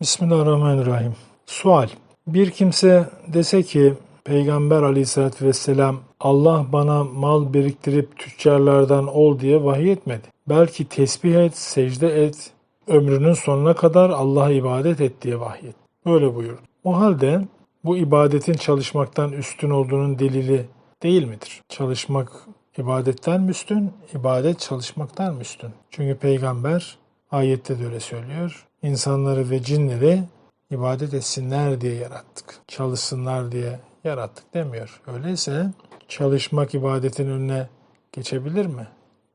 Bismillahirrahmanirrahim. Sual. Bir kimse dese ki Peygamber aleyhissalatü vesselam Allah bana mal biriktirip tüccarlardan ol diye vahiy etmedi. Belki tesbih et, secde et, ömrünün sonuna kadar Allah'a ibadet et diye vahiy et. Böyle buyurdu. O halde bu ibadetin çalışmaktan üstün olduğunun delili değil midir? Çalışmak ibadetten mi üstün, ibadet çalışmaktan mı üstün? Çünkü peygamber ayette de öyle söylüyor. İnsanları ve cinleri ibadet etsinler diye yarattık. Çalışsınlar diye yarattık demiyor. Öyleyse çalışmak ibadetin önüne geçebilir mi?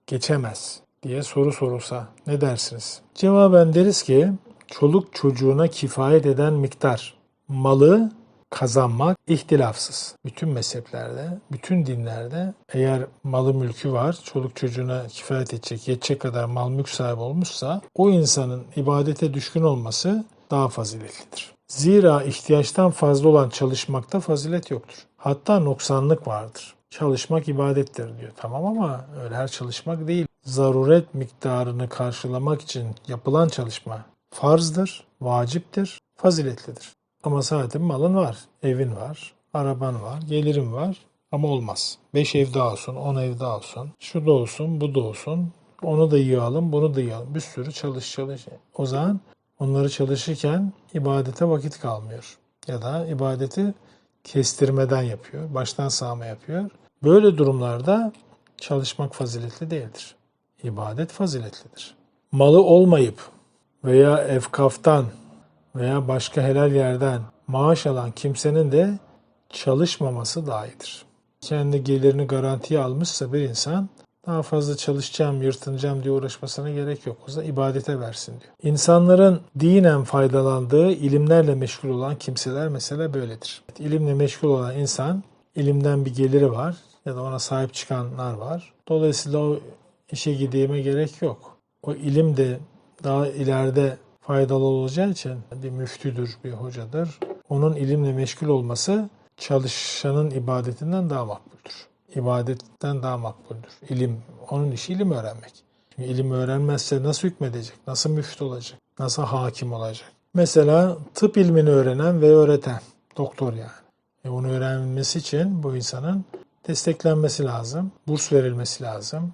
Geçemez diye soru sorulsa ne dersiniz? Cevaben deriz ki çoluk çocuğuna kifayet eden miktar malı kazanmak ihtilafsız. Bütün mezheplerde, bütün dinlerde eğer malı mülkü var, çoluk çocuğuna kifayet edecek, yetecek kadar mal mülk sahibi olmuşsa o insanın ibadete düşkün olması daha faziletlidir. Zira ihtiyaçtan fazla olan çalışmakta fazilet yoktur. Hatta noksanlık vardır. Çalışmak ibadettir diyor. Tamam ama öyle her çalışmak değil. Zaruret miktarını karşılamak için yapılan çalışma farzdır, vaciptir, faziletlidir. Ama zaten malın var, evin var, araban var, gelirin var ama olmaz. Beş ev daha olsun, on ev daha olsun, şu da olsun, bu da olsun, onu da yığalım, bunu da yığalım. Bir sürü çalış çalış. O zaman onları çalışırken ibadete vakit kalmıyor. Ya da ibadeti kestirmeden yapıyor, baştan sağma yapıyor. Böyle durumlarda çalışmak faziletli değildir. İbadet faziletlidir. Malı olmayıp veya efkaftan veya başka helal yerden maaş alan kimsenin de çalışmaması daha iyidir. Kendi gelirini garantiye almışsa bir insan daha fazla çalışacağım, yırtınacağım diye uğraşmasına gerek yok. O zaman ibadete versin diyor. İnsanların dinen faydalandığı ilimlerle meşgul olan kimseler mesela böyledir. İlimle meşgul olan insan, ilimden bir geliri var ya da ona sahip çıkanlar var. Dolayısıyla o işe gideyime gerek yok. O ilim de daha ileride faydalı olacağı için bir müftüdür, bir hocadır. Onun ilimle meşgul olması çalışanın ibadetinden daha makbuldür. İbadetten daha makbuldür. İlim, onun işi ilim öğrenmek. Çünkü ilim öğrenmezse nasıl hükmedecek, nasıl müftü olacak, nasıl hakim olacak? Mesela tıp ilmini öğrenen ve öğreten, doktor yani. E onu öğrenmesi için bu insanın desteklenmesi lazım, burs verilmesi lazım.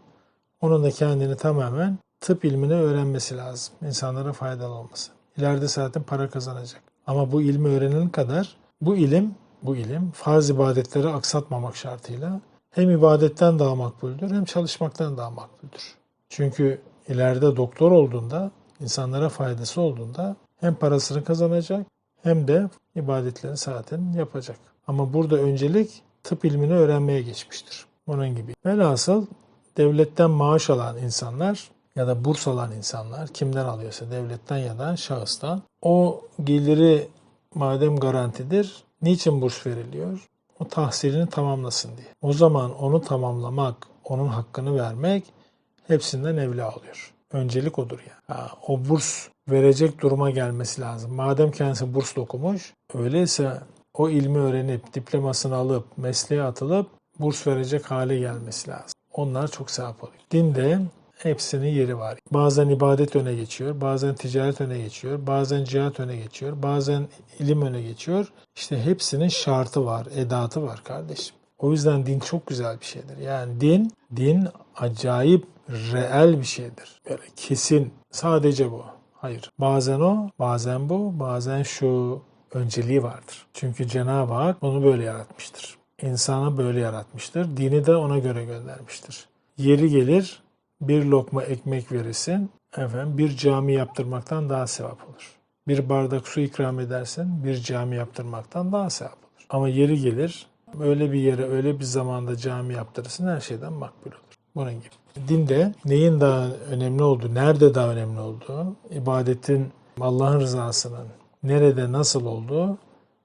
Onun da kendini tamamen tıp ilmini öğrenmesi lazım. İnsanlara faydalı olması. İleride zaten para kazanacak. Ama bu ilmi öğrenen kadar bu ilim, bu ilim farz ibadetleri aksatmamak şartıyla hem ibadetten daha makbuldür hem çalışmaktan daha makbuldür. Çünkü ileride doktor olduğunda, insanlara faydası olduğunda hem parasını kazanacak hem de ibadetlerini zaten yapacak. Ama burada öncelik tıp ilmini öğrenmeye geçmiştir. Bunun gibi. Velhasıl devletten maaş alan insanlar ya da burs alan insanlar kimden alıyorsa devletten ya da şahıstan o geliri madem garantidir niçin burs veriliyor? O tahsilini tamamlasın diye. O zaman onu tamamlamak, onun hakkını vermek hepsinden evla alıyor. Öncelik odur yani. O burs verecek duruma gelmesi lazım. Madem kendisi burs okumuş, öyleyse o ilmi öğrenip, diplomasını alıp, mesleğe atılıp burs verecek hale gelmesi lazım. Onlar çok sevap oluyor. Dinde hepsinin yeri var. Bazen ibadet öne geçiyor, bazen ticaret öne geçiyor, bazen cihat öne geçiyor, bazen ilim öne geçiyor. İşte hepsinin şartı var, edatı var kardeşim. O yüzden din çok güzel bir şeydir. Yani din, din acayip reel bir şeydir. Böyle kesin, sadece bu. Hayır. Bazen o, bazen bu, bazen şu önceliği vardır. Çünkü Cenab-ı Hak onu böyle yaratmıştır. İnsanı böyle yaratmıştır. Dini de ona göre göndermiştir. Yeri gelir bir lokma ekmek verirsin, efendim bir cami yaptırmaktan daha sevap olur. Bir bardak su ikram edersin, bir cami yaptırmaktan daha sevap olur. Ama yeri gelir, öyle bir yere, öyle bir zamanda cami yaptırırsın, her şeyden makbul olur. Bunun gibi. Dinde neyin daha önemli olduğu, nerede daha önemli olduğu, ibadetin Allah'ın rızasının nerede nasıl olduğu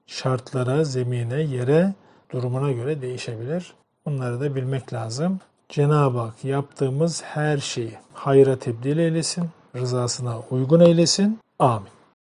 şartlara, zemine, yere, durumuna göre değişebilir. Bunları da bilmek lazım. Cenab-ı Hak yaptığımız her şeyi hayra tebdil eylesin, rızasına uygun eylesin. Amin.